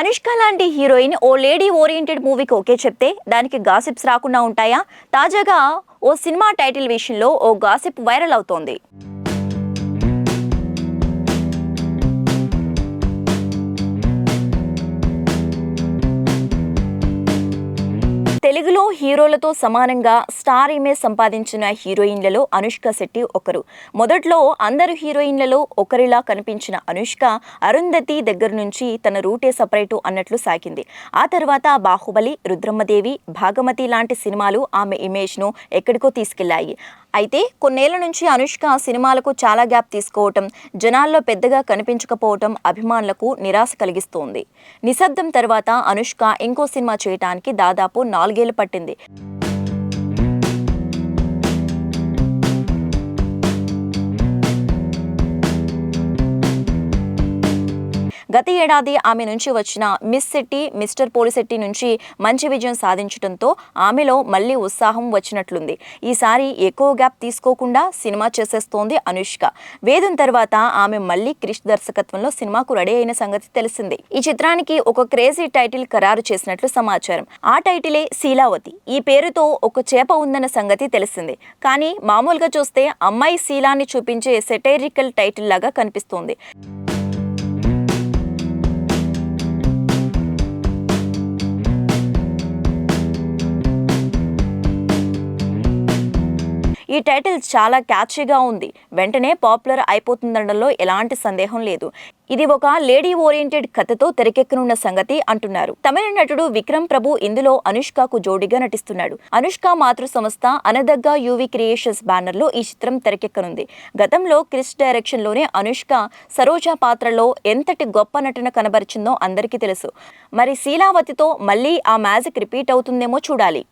అనుష్క లాంటి హీరోయిన్ ఓ lady oriented మూవీకి ఓకే చెప్తే దానికి గాసిప్స్ రాకుండా ఉంటాయా? తాజాగా ఓ సినిమా టైటిల్ విషయంలో ఓ గాసిప్ వైరల్ అవుతోంది. తెలుగులో హీరోలతో సమానంగా స్టార్ ఇమేజ్ సంపాదించిన హీరోయిన్లలో అనుష్క శెట్టి ఒకరు. మొదట్లో అందరు హీరోయిన్లలో ఒకరిలా కనిపించిన అనుష్క అరుంధతి దగ్గర నుంచి తన రూటే సపరేటు అన్నట్లు సాగింది. ఆ తర్వాత బాహుబలి రుద్రమ్మదేవి భాగమతి లాంటి సినిమాలు ఆమె ఇమేజ్ను ఎక్కడికో తీసుకెళ్ళాయి. అయితే కొన్నేళ్ళ నుంచి అనుష్క సినిమాలకు చాలా గ్యాప్ తీసుకోవటం జనాల్లో పెద్దగా కనిపించకపోవటం అభిమానులకు నిరాశ కలిగిస్తోంది. నిశ్శబ్దం తర్వాత అనుష్క ఇంకో సినిమా చేయటానికి దాదాపు నాలుగేళ్ళు పట్టింది. గత ఏడాది ఆమె నుంచి వచ్చిన మిస్ శెట్టి మిస్టర్ పోలిశెట్టి నుంచి మంచి విజయం సాధించడంతో ఆమెలో మళ్ళీ ఉత్సాహం వచ్చినట్లుంది. ఈసారి ఎక్కువ గ్యాప్ తీసుకోకుండా సినిమా చేసేస్తోంది అనుష్క. వేదం తర్వాత ఆమె మళ్ళీ క్రిష్ దర్శకత్వంలో సినిమాకు రెడీ అయిన సంగతి తెలిసింది. ఈ చిత్రానికి ఒక క్రేజీ టైటిల్ ఖరారు చేసినట్లు సమాచారం. ఆ టైటిలే శీలావతి. ఈ పేరుతో ఒక చేప ఉందన్న సంగతి తెలిసింది. కానీ మామూలుగా చూస్తే అమ్మాయి శీలాన్ని చూపించే సెటైరికల్ టైటిల్ లాగా కనిపిస్తోంది. ఈ టైటిల్ చాలా క్యాచీగా ఉంది. వెంటనే పాపులర్ అయిపోతుందనడంలో ఎలాంటి సందేహం లేదు. ఇది ఒక లేడీ ఓరియంటెడ్ కథతో తెరకెక్కనున్న సంగతి అంటున్నారు. తమిళ నటుడు విక్రమ్ ప్రభు ఇందులో అనుష్కకు జోడిగా నటిస్తున్నాడు. అనుష్క మాతృ సంస్థ అనదగ్గ యూవి క్రియేషన్స్ బ్యానర్లో ఈ చిత్రం తెరకెక్కనుంది. గతంలో క్రిస్ డైరెక్షన్లోనే అనుష్క సరోజా పాత్రలో ఎంతటి గొప్ప నటన కనబరిచిందో అందరికీ తెలుసు. మరి శీలావతితో మళ్ళీ ఆ మ్యాజిక్ రిపీట్ అవుతుందేమో చూడాలి.